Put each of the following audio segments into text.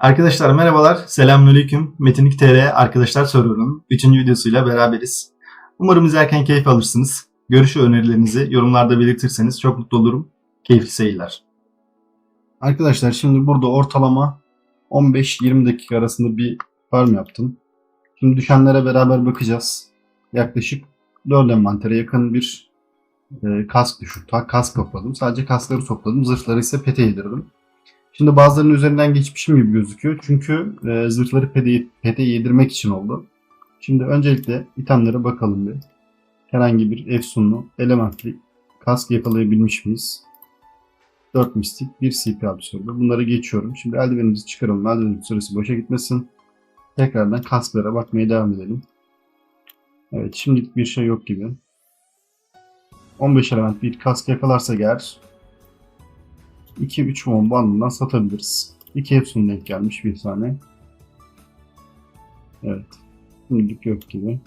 Arkadaşlar merhabalar, selamünaleyküm. Metinlik TR arkadaşlar soruyorum. Üçüncü videosuyla beraberiz. Umarım izlerken keyif alırsınız. Görüş ve önerilerinizi yorumlarda belirtirseniz çok mutlu olurum. Keyifli seyirler. Arkadaşlar şimdi burada ortalama 15-20 dakika arasında bir farm yaptım. Şimdi düşenlere beraber bakacağız. Yaklaşık 4 envantere yakın bir e, kask düşün. Ta kask topladım. Sadece kaskları topladım. Zırhları ise pete yedirdim. Şimdi bazılarının üzerinden geçmişim gibi gözüküyor. Çünkü e, zırhları pete, pete yedirmek için oldu. Şimdi öncelikle itemlere bakalım bir. Herhangi bir efsunlu, elementli kask yakalayabilmiş miyiz? 4 mistik, 1 CP absorber. Bunları geçiyorum. Şimdi eldivenimizi çıkaralım. Eldivenin süresi boşa gitmesin. Tekrardan kasklara bakmaya devam edelim. Evet şimdilik bir şey yok gibi. 15 element bir kask yakalarsa eğer 2-3 won bandından satabiliriz. 2 Epson denk gelmiş bir tane. Evet. Şimdilik yok gibi.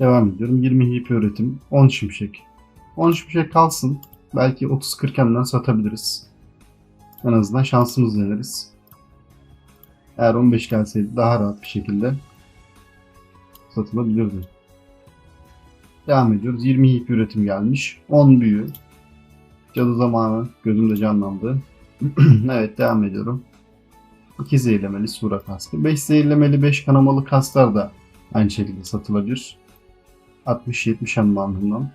Devam ediyorum. 20 HP üretim. 10 şimşek. 10 şimşek kalsın. Belki 30-40 hemden satabiliriz. En azından şansımız deneriz. Eğer 15 gelseydi daha rahat bir şekilde satılabilirdi. Devam ediyoruz. 20 HP üretim gelmiş. 10 büyü. Cadı zamanı gözümde canlandı. evet devam ediyorum. 2 zehirlemeli sura kaskı. 5 zehirlemeli 5 kanamalı kasklar da aynı şekilde satılabilir. 60-70 hem bandından.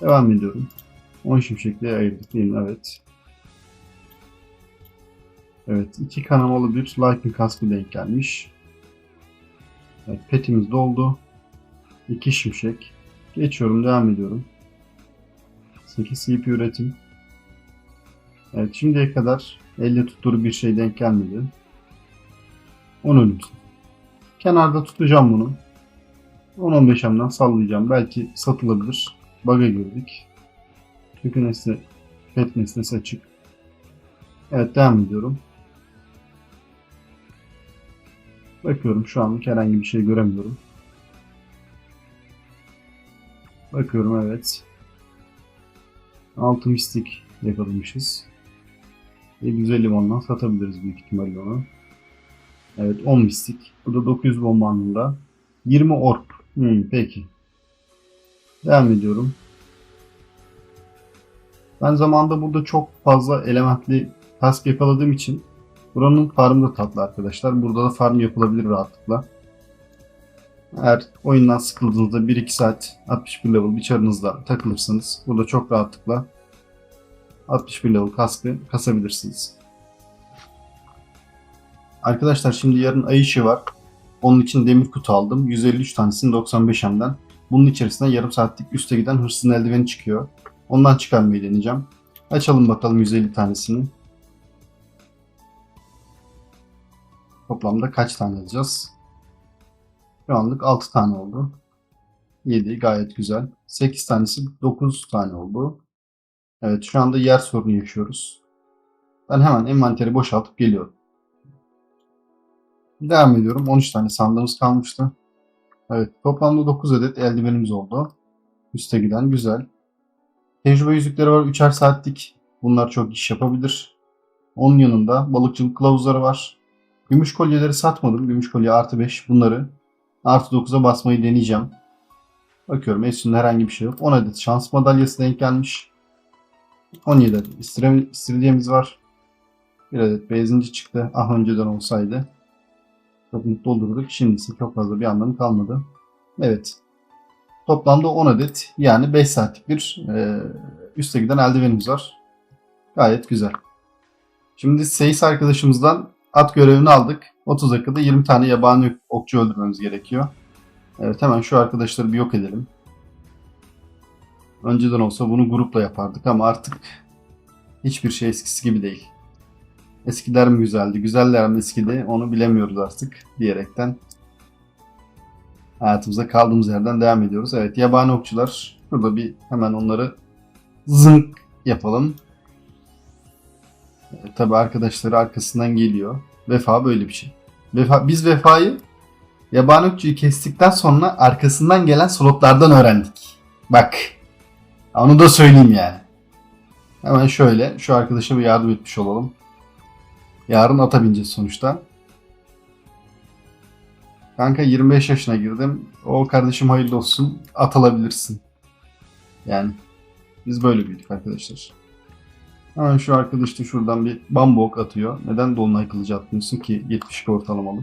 Devam ediyorum. 10 şimşekliğe ayırdık değil mi? Evet. Evet. 2 kanamalı bir Lightning kaskı denk gelmiş. Evet. Petimiz doldu. 2 şimşek. Geçiyorum. Devam ediyorum. 8 CP üretim. Evet şimdiye kadar elle tuttuğu bir şey denk gelmedi. 10 ölüm. Kenarda tutacağım bunu. 10-15 hamdan sallayacağım. Belki satılabilir. Bug'a girdik. Çünkü nesne, pet nesnesi açık. Evet devam ediyorum. Bakıyorum şu anlık herhangi bir şey göremiyorum. Bakıyorum evet. 6 mistik yakalamışız. 750 limondan satabiliriz büyük ihtimalle onu. Evet 10 mistik. Bu da 900 bomba anında. 20 orp. Hmm, peki. Devam ediyorum. Ben zamanda burada çok fazla elementli task yakaladığım için buranın farmı da tatlı arkadaşlar. Burada da farm yapılabilir rahatlıkla. Eğer oyundan sıkıldığınızda 1-2 saat 61 level bir çarınızda takılırsanız burada çok rahatlıkla 61 level kaskı kasabilirsiniz. Arkadaşlar şimdi yarın ay ışığı var. Onun için demir kutu aldım. 153 tanesini 95 hemden. Bunun içerisinde yarım saatlik üste giden hırsızın eldiveni çıkıyor. Ondan çıkarmayı deneyeceğim. Açalım bakalım 150 tanesini. Toplamda kaç tane alacağız? Şu anlık 6 tane oldu. 7 gayet güzel. 8 tanesi 9 tane oldu. Evet şu anda yer sorunu yaşıyoruz. Ben hemen envanteri boşaltıp geliyorum. Devam ediyorum. 13 tane sandığımız kalmıştı. Evet toplamda 9 adet eldivenimiz oldu. Üste giden güzel. Tecrübe yüzükleri var. 3'er saatlik. Bunlar çok iş yapabilir. Onun yanında balıkçılık kılavuzları var. Gümüş kolyeleri satmadım. Gümüş kolye artı 5 bunları artı 9'a basmayı deneyeceğim. Bakıyorum Esun'da herhangi bir şey yok. 10 adet şans madalyası denk gelmiş. 17 adet istiridyemiz var. Bir adet benzinci çıktı. Ah önceden olsaydı. Çok mutlu olurduk. Şimdisi çok fazla bir anlamı kalmadı. Evet. Toplamda 10 adet yani 5 saatlik bir e, üste giden eldivenimiz var. Gayet güzel. Şimdi Seyis arkadaşımızdan at görevini aldık. 30 dakikada 20 tane yabani okçu öldürmemiz gerekiyor. Evet hemen şu arkadaşları bir yok edelim. Önceden olsa bunu grupla yapardık ama artık hiçbir şey eskisi gibi değil. Eskiler mi güzeldi, güzeller mi eskidi onu bilemiyoruz artık diyerekten hayatımıza kaldığımız yerden devam ediyoruz. Evet yabani okçular. Burada bir hemen onları zınk yapalım. Tabi arkadaşları arkasından geliyor. Vefa böyle bir şey. Vefa, biz vefayı yabani okçuyu kestikten sonra arkasından gelen slotlardan öğrendik. Bak. Onu da söyleyeyim yani. Hemen şöyle şu arkadaşa bir yardım etmiş olalım. Yarın ata bineceğiz sonuçta. Kanka 25 yaşına girdim. O kardeşim hayırlı olsun. At alabilirsin. Yani biz böyle büyüdük arkadaşlar. Hemen şu arkadaş da şuradan bir bambu ok atıyor. Neden dolunay kılıcı atmıyorsun ki 72 ortalamalı?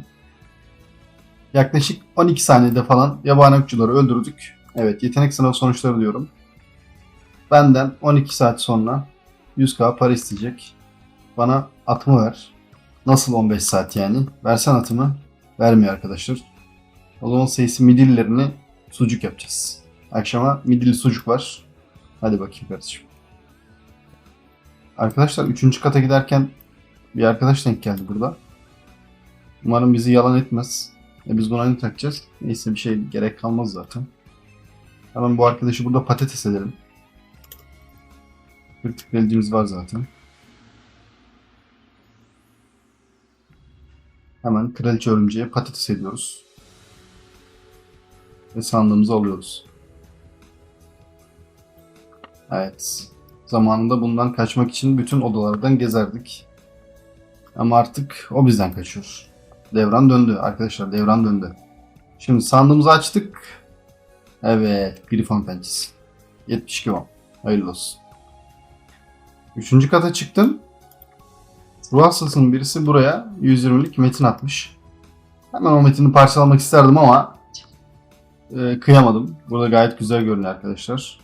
Yaklaşık 12 saniyede falan yabani okçuları öldürdük. Evet yetenek sınavı sonuçları diyorum. Benden 12 saat sonra 100k para isteyecek. Bana atımı ver. Nasıl 15 saat yani? Versen atımı. Vermiyor arkadaşlar. O zaman sayısı midillerini sucuk yapacağız. Akşama midilli sucuk var. Hadi bakayım kardeşim. Arkadaşlar 3. kata giderken bir arkadaş denk geldi burada. Umarım bizi yalan etmez. E biz buna ne takacağız? Neyse bir şey gerek kalmaz zaten. Hemen bu arkadaşı burada patates edelim. Kritik delicimiz var zaten. Hemen kraliçe örümceğe patates ediyoruz. Ve sandığımızı alıyoruz. Evet. Zamanında bundan kaçmak için bütün odalardan gezerdik. Ama artık o bizden kaçıyor. Devran döndü arkadaşlar devran döndü. Şimdi sandığımızı açtık. Evet Grifon pençesi. 72 won. Hayırlı olsun. Üçüncü kata çıktım. Ruh hastasının birisi buraya 120'lik metin atmış. Hemen o metini parçalamak isterdim ama e, kıyamadım. Burada gayet güzel görünüyor arkadaşlar.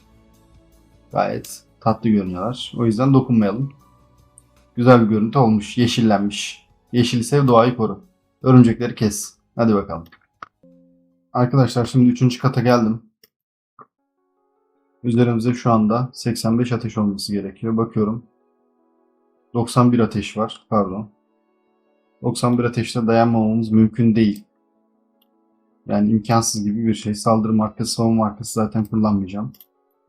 Gayet tatlı görünüyorlar. O yüzden dokunmayalım. Güzel bir görüntü olmuş. Yeşillenmiş. Yeşili sev doğayı koru. Örümcekleri kes. Hadi bakalım. Arkadaşlar şimdi 3. kata geldim. Üzerimizde şu anda 85 ateş olması gerekiyor. Bakıyorum. 91 ateş var. Pardon. 91 ateşte dayanmamamız mümkün değil. Yani imkansız gibi bir şey. Saldırı markası, savunma markası zaten kullanmayacağım.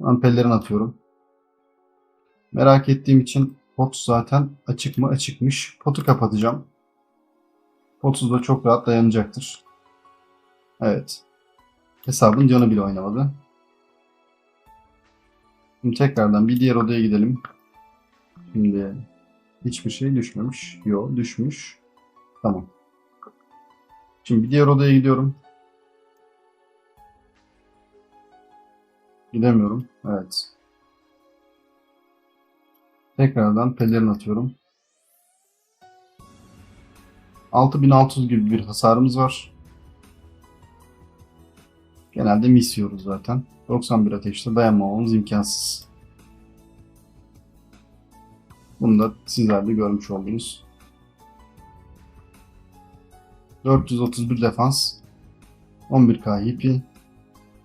Ben pelerin atıyorum. Merak ettiğim için pot zaten açık mı? Açıkmış. Potu kapatacağım. Potsuz da çok rahat dayanacaktır. Evet. Hesabın canı bile oynamadı. Şimdi tekrardan bir diğer odaya gidelim. Şimdi hiçbir şey düşmemiş. Yo düşmüş. Tamam. Şimdi bir diğer odaya gidiyorum. Gidemiyorum. Evet. Tekrardan pelerin atıyorum. 6600 gibi bir hasarımız var. Genelde mis yiyoruz zaten. 91 ateşte dayanmamamız imkansız. Bunu da sizler de görmüş oldunuz. 431 defans. 11k HP.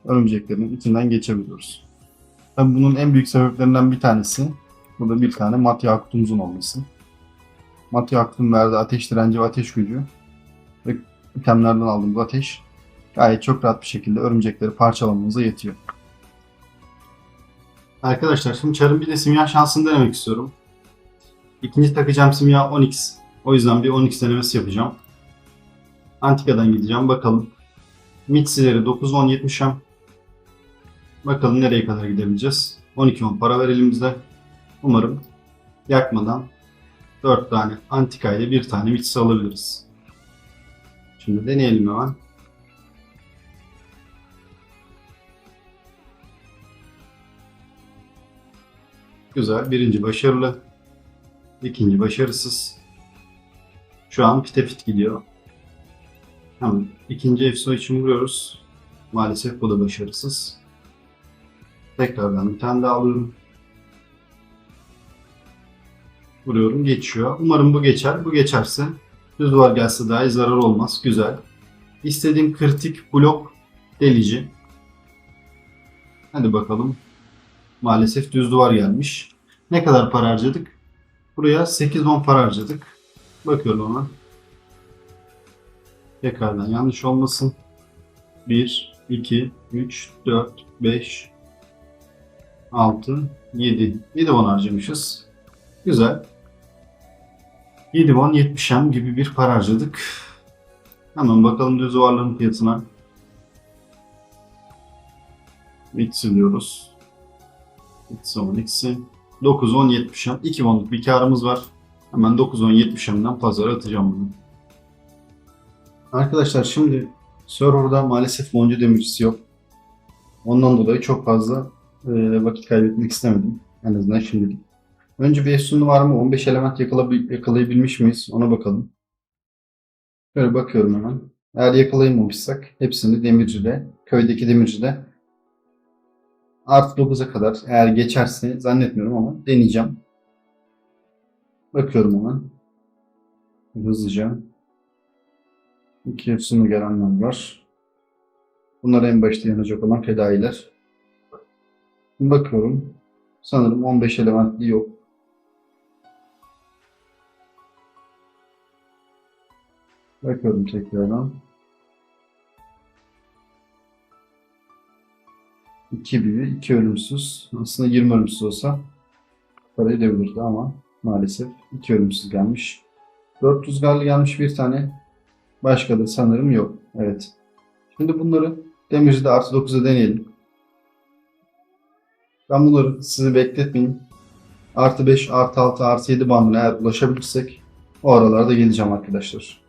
Örümceklerin içinden geçebiliyoruz. Tabi bunun en büyük sebeplerinden bir tanesi burada bir tane mat yakutumuzun olması. Mat yakutun verdiği ateş direnci ve ateş gücü ve itemlerden aldığımız ateş gayet çok rahat bir şekilde örümcekleri parçalamamıza yetiyor. Arkadaşlar şimdi çarın bir de simya şansını denemek istiyorum. İkinci takacağım simya 10x. O yüzden bir 10x denemesi yapacağım. Antika'dan gideceğim bakalım. Mitsileri 9 10 70'em. Bakalım nereye kadar gidebileceğiz. 12 10 para var elimizde. Umarım yakmadan 4 tane antika ile bir tane mitsi alabiliriz. Şimdi deneyelim hemen. Güzel. Birinci başarılı. İkinci başarısız. Şu an pite fit gidiyor. Hemen ikinci EFSO için vuruyoruz. Maalesef bu da başarısız. Tekrardan bir tane daha alıyorum. Vuruyorum geçiyor. Umarım bu geçer. Bu geçerse düz duvar gelse dahi zarar olmaz. Güzel. İstediğim kritik blok delici. Hadi bakalım. Maalesef düz duvar gelmiş. Ne kadar para harcadık? Buraya 8-10 para harcadık. Bakıyorum ona. Tekrardan yanlış olmasın. 1, 2, 3, 4, 5, 6, 7. 7 won harcamışız. Güzel. 7 won 70 hem gibi bir para harcadık. Hemen bakalım düz duvarların fiyatına. Mitsu diyoruz. Mitsu 10 eksi. 9, 10, 70 hem. 2 wonluk bir karımız var. Hemen 9.10.70'imden pazara atacağım bunu. Arkadaşlar şimdi serverda maalesef Moncu demircisi yok. Ondan dolayı çok fazla vakit kaybetmek istemedim. En azından şimdilik. Önce bir Efsunlu var mı? 15 element yakalayabilmiş miyiz? Ona bakalım. Şöyle bakıyorum hemen. Eğer yakalayamamışsak hepsini demircide, köydeki demircide artı 9'a kadar eğer geçerse zannetmiyorum ama deneyeceğim. Bakıyorum hemen. Hızlıca. İki Efsunlu gelenler var. Bunlar en başta yanacak olan fedailer. Bakıyorum. Sanırım 15 elementli yok. Bakıyorum tekrardan. 2 büyü, 2 ölümsüz. Aslında 20 ölümsüz olsa para edebilirdi ama maalesef 2 ölümsüz gelmiş. 400 garlı gelmiş bir tane. Başka da sanırım yok. Evet. Şimdi bunları demircide artı 9'a deneyelim. Ben bunları sizi bekletmeyeyim. Artı 5, artı 6, artı 7 bandına eğer ulaşabilirsek o aralarda geleceğim arkadaşlar.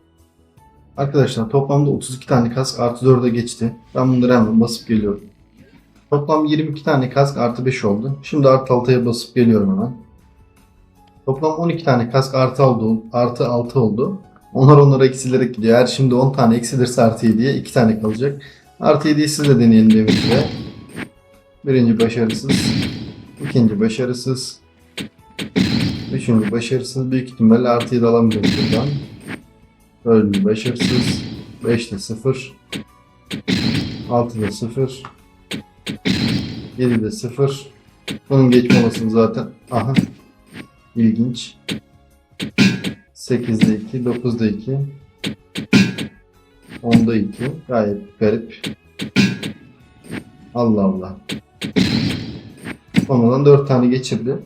Arkadaşlar toplamda 32 tane kask artı 4'e geçti. Ben bunları hemen basıp geliyorum. Toplam 22 tane kask artı 5 oldu. Şimdi artı 6'ya basıp geliyorum hemen. Toplam 12 tane kask artı oldu, artı 6 oldu. Onlar onlara eksilerek gidiyor. Eğer şimdi 10 tane eksilirse artı 7'ye 2 tane kalacak. Artı 7'yi siz de deneyelim demişti. Birinci başarısız. ikinci başarısız. Üçüncü başarısız. Büyük ihtimalle artı 7 alamayacağız buradan. Dördüncü başarısız. Beşte 0. Altıda 0. 7'de 0. Bunun geçme olasılığı zaten. Aha. İlginç. 8'de 2, 9'da 2. 10'da 2. Gayet garip. Allah Allah. Sonradan 4 tane geçirdi.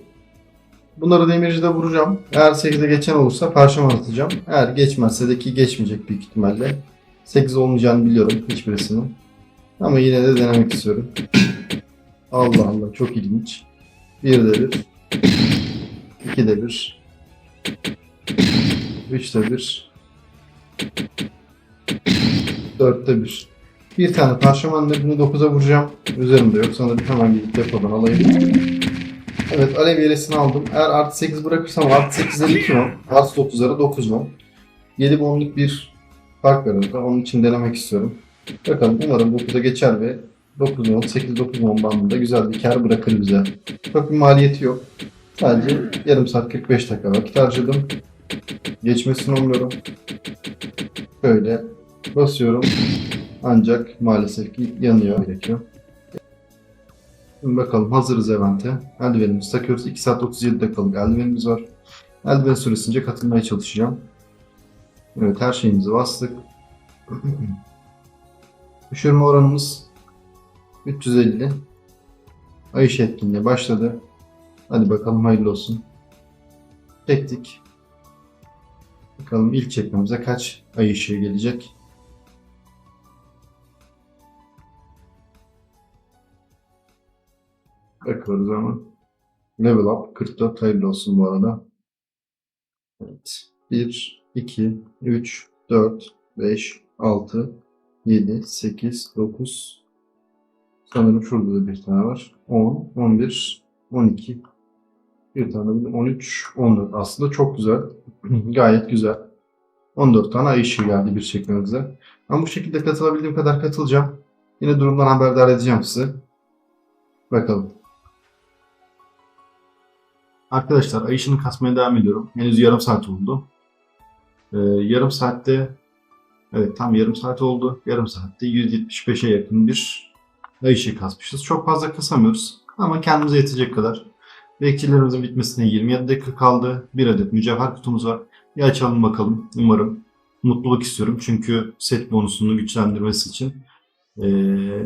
Bunları demircide vuracağım. Eğer 8'e geçen olursa parşömen atacağım. Eğer geçmezse de ki geçmeyecek büyük ihtimalle. 8 olmayacağını biliyorum hiçbirisinin. Ama yine de denemek istiyorum. Allah Allah çok ilginç. 1'de 1. 2'de 1. 3'te 1. 4'te 1. Bir tane parşömenle bunu 9'a vuracağım. Üzerimde yok. Sanırım hemen gidip depodan alayım. Evet alev yelesini aldım. Eğer artı 8 bırakırsam artı 8'lere 2 mum. Artı 9'lara 9 mum. 7 mumluk bir fark var arada. Onun için denemek istiyorum. Bakalım umarım 9'a geçer ve 9 mum, 8-9 mum bandında güzel bir kar bırakır bize. Çok bir maliyeti yok. Sadece yarım saat 45 dakika vakit harcadım. Geçmesini umuyorum. Böyle basıyorum. Ancak maalesef ki yanıyor gerekiyor. Şimdi bakalım hazırız evente. Eldivenimizi takıyoruz. 2 saat 37 dakikalık eldivenimiz var. Eldiven süresince katılmaya çalışacağım. Evet her şeyimizi bastık. Düşürme oranımız 350. Ay ışığı etkinliği başladı. Hadi bakalım hayırlı olsun. Çektik. Bakalım ilk çekmemize kaç ay gelecek. Bakıyoruz ama. Level up 44 hayırlı olsun bu arada. Evet. 1, 2, 3, 4, 5, 6, 7, 8, 9. Sanırım şurada da bir tane var. 10, 11, 12. Bir tane de 13, 14. Aslında çok güzel. Gayet güzel. 14 tane ay ışığı geldi bir çekmemize. Ben bu şekilde katılabildiğim kadar katılacağım. Yine durumdan haberdar edeceğim sizi. Bakalım. Arkadaşlar ay ışığını kasmaya devam ediyorum. Henüz yarım saat oldu. Ee, yarım saatte evet tam yarım saat oldu. Yarım saatte 175'e yakın bir ay ışığı kasmışız. Çok fazla kasamıyoruz ama kendimize yetecek kadar. Bekçilerimizin bitmesine 27 dakika kaldı. Bir adet mücevher kutumuz var. Bir açalım bakalım. Umarım mutluluk istiyorum. Çünkü set bonusunu güçlendirmesi için ee,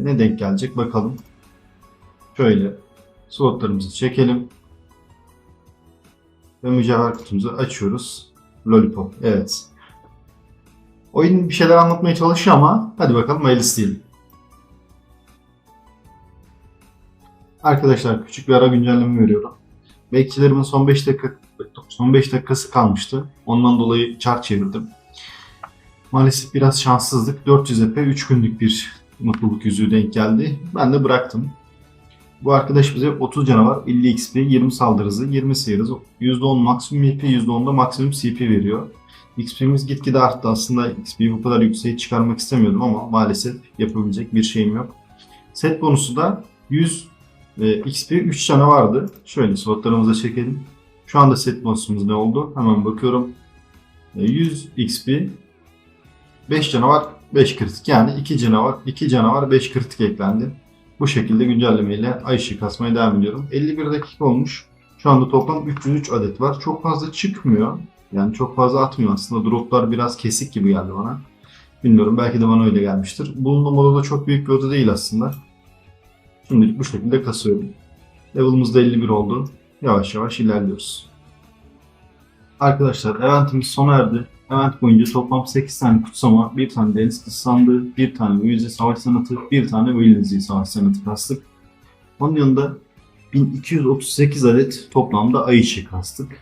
ne denk gelecek bakalım. Şöyle slotlarımızı çekelim. Ve mücevher kutumuzu açıyoruz. Lollipop. Evet. Oyun bir şeyler anlatmaya çalışıyor ama hadi bakalım hayırlısı diyelim. Arkadaşlar küçük bir ara güncelleme veriyorum. Bekçilerimin son 5 dakika Son 5 dakikası kalmıştı. Ondan dolayı çark çevirdim. Maalesef biraz şanssızlık. 400 epe 3 günlük bir mutluluk yüzüğü denk geldi. Ben de bıraktım. Bu arkadaş bize 30 canavar, 50 XP, 20 saldırı hızı, 20 seyir hızı, %10 maksimum EP, %10 da maksimum CP veriyor. XP'miz gitgide arttı. Aslında XP'yi bu kadar yükseğe çıkarmak istemiyordum ama maalesef yapabilecek bir şeyim yok. Set bonusu da 100 e, XP 3 tane vardı. Şöyle slotlarımıza çekelim. Şu anda set bonusumuz ne oldu? Hemen bakıyorum. E, 100 XP 5 canavar 5 kritik yani 2 canavar 2 canavar 5 kritik eklendi. Bu şekilde güncellemeyle ay ışığı kasmaya devam ediyorum. 51 dakika olmuş. Şu anda toplam 303 adet var. Çok fazla çıkmıyor. Yani çok fazla atmıyor aslında. Droplar biraz kesik gibi geldi bana. Bilmiyorum belki de bana öyle gelmiştir. Bulunduğum odada çok büyük bir oda değil aslında. Şimdilik bu şekilde kasıyorum. Level'ımız da 51 oldu. Yavaş yavaş ilerliyoruz. Arkadaşlar eventimiz sona erdi. Event boyunca toplam 8 tane kutsama, 1 tane deniz kızı sandığı, 1 tane müziği savaş sanatı, 1 tane Williams'i savaş sanatı kastık. Onun yanında 1238 adet toplamda ay içi kastık.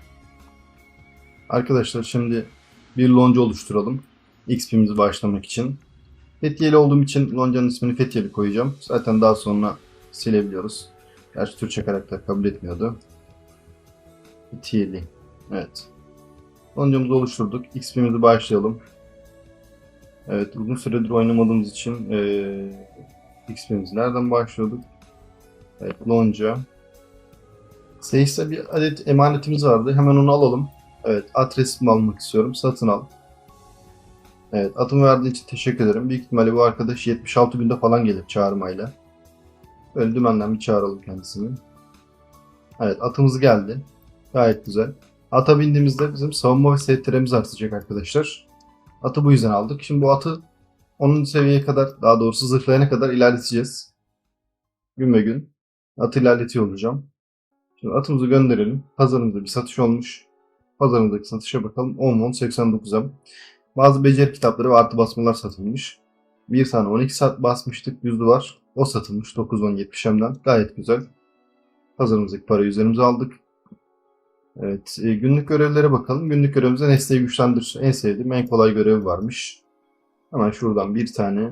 Arkadaşlar şimdi bir lonca oluşturalım. XP'mizi başlamak için. Fethiyeli olduğum için loncanın ismini Fethiyeli koyacağım. Zaten daha sonra silebiliyoruz. Gerçi Türkçe karakter kabul etmiyordu. Fethiyeli. Evet. Loncamızı oluşturduk. XP'mizi başlayalım. Evet uzun süredir oynamadığımız için ee, XP'mizi nereden başlıyorduk? Evet lonca. Seyis'te bir adet emanetimiz vardı. Hemen onu alalım. Evet at resmi almak istiyorum. Satın al. Evet atımı verdiği için teşekkür ederim. Büyük ihtimalle bu arkadaş 76 günde falan gelir çağırmayla. Böyle dümenden bir çağıralım kendisini. Evet atımız geldi. Gayet güzel. Ata bindiğimizde bizim savunma ve STR'miz artacak arkadaşlar. Atı bu yüzden aldık. Şimdi bu atı 10. seviyeye kadar daha doğrusu zırhlayana kadar ilerleteceğiz. Gün be gün. Atı ilerletiyor olacağım. Şimdi atımızı gönderelim. Pazarımızda bir satış olmuş. Pazarımızdaki satışa bakalım. 10 won 89'a. Bazı beceri kitapları ve artı basmalar satılmış. Bir tane 12 saat basmıştık 100 dolar. O satılmış 9 won 70 M'den. Gayet güzel. Pazarımızdaki parayı üzerimize aldık. Evet, e, günlük görevlere bakalım. Günlük görevimizde nesneyi güçlendir. En sevdiğim, en kolay görevi varmış. Hemen şuradan bir tane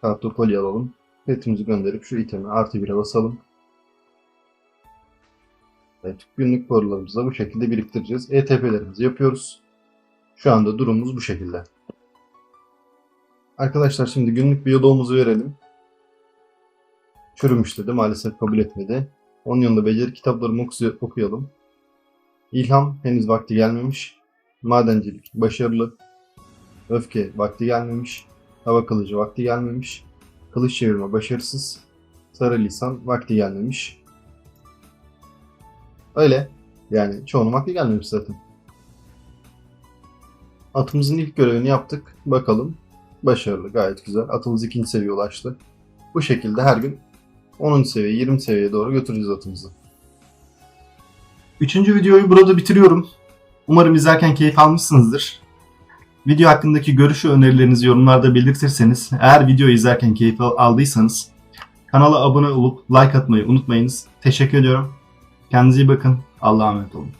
kartopoli alalım. Petimizi gönderip şu itemi artı 1'e basalım. Evet, günlük paralarımızı da bu şekilde biriktireceğiz. ETP'lerimizi yapıyoruz. Şu anda durumumuz bu şekilde. Arkadaşlar şimdi günlük biyoloğumuzu verelim. Çürümüş dedi. Maalesef kabul etmedi. Onun yanında beceri kitaplarımı okuy- okuyalım. İlham henüz vakti gelmemiş. Madencilik başarılı. Öfke vakti gelmemiş. Hava kılıcı vakti gelmemiş. Kılıç çevirme başarısız. Sarı lisan vakti gelmemiş. Öyle. Yani çoğunun vakti gelmemiş zaten. Atımızın ilk görevini yaptık. Bakalım. Başarılı. Gayet güzel. Atımız ikinci seviyeye ulaştı. Bu şekilde her gün 10. seviye, 20 seviyeye doğru götüreceğiz atımızı. Üçüncü videoyu burada bitiriyorum. Umarım izlerken keyif almışsınızdır. Video hakkındaki görüşü önerilerinizi yorumlarda belirtirseniz, eğer videoyu izlerken keyif al- aldıysanız kanala abone olup like atmayı unutmayınız. Teşekkür ediyorum. Kendinize iyi bakın. Allah'a emanet olun.